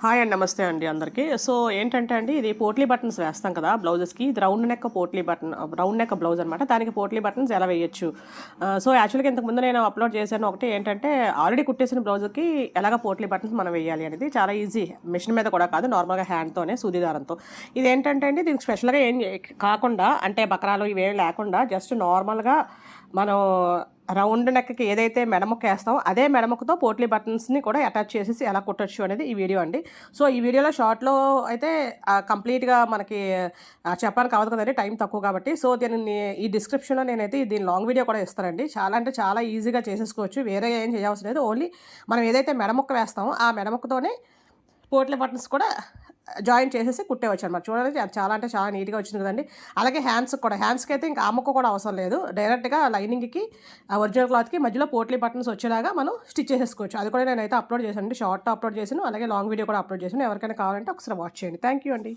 Hi అండి నమస్తే అండి అందరికీ. సో ఏంటంటే అండి ఇది పోట్లీ బటన్స్ వేస్తాం కదా బ్లౌజెస్కి. ఇది round neck potli button round neck blouse అనమాట దానికి పోట్లీ బటన్స్ ఎలా వేయొచ్చు? సో యాక్చువల్గా ఇంతకుముందు నేను అప్లోడ్ చేశాను. ఒకటి ఏంటంటే ఆల్రెడీ కుట్టేసిన బ్లౌజ్కి ఎలాగ పోట్లీ బటన్స్ మనం వేయాలి అనేది చాలా ఈజీ. మిషన్ మీద కూడా కాదు నార్మల్గా హ్యాండ్తోనే సూదిదారంతో. ఇది ఏంటంటే అండి దీనికి స్పెషల్గా ఏం కాకుండా అంటే బకరాలు ఇవేం లేకుండా జస్ట్ నార్మల్గా మనం రౌండ్ నెక్కి ఏదైతే మెడముక్క వేస్తామో అదే మెడముక్కతో పోట్లీ బటన్స్ని కూడా అటాచ్ చేసేసి ఎలా కుట్టచ్చు అనేది ఈ వీడియో అండి. సో ఈ వీడియోలో షార్ట్లో అయితే కంప్లీట్గా మనకి చెప్పడానికి అవ్వదు కదండి టైం తక్కువ కాబట్టి. సో దీనిని ఈ డిస్క్రిప్షన్లో నేనైతే దీని లాంగ్ వీడియో కూడా ఇస్తానండి. చాలా అంటే చాలా ఈజీగా చేసేసుకోవచ్చు వేరే ఏం చేయవలసిన లేదు. ఓన్లీ మనం ఏదైతే మెడముక్క వేస్తామో ఆ మెడముక్కతోనే పోట్లీ బటన్స్ కూడా జాయిన్ చేసేసి కుట్టేవచ్చు అనమాట చూడండి అది చాలా అంటే చాలా నీట్గా వచ్చింది కదండి. అలాగే హ్యాండ్స్ కూడా హ్యాండ్స్కి అయితే ఇంకా అమ్మకు కూడా అవసరం లేదు. డైరెక్ట్గా లైనింగ్కి ఒరిజినల్ క్లాత్కి మధ్యలో పోట్లీ బటన్స్ వచ్చేలాగా మనం స్టిచ్ చేసేసుకోవచ్చు. అది కూడా నేనైతే అప్లోడ్ చేశాను షార్ట్ అప్లోడ్ చేశాను. అలాగే లాంగ్ వీడియో కూడా అప్లోడ్ చేశాను. ఎవరికైనా కావాలంటే ఒకసారి వాచ్ చేయండి. థ్యాంక్ యూ అండి.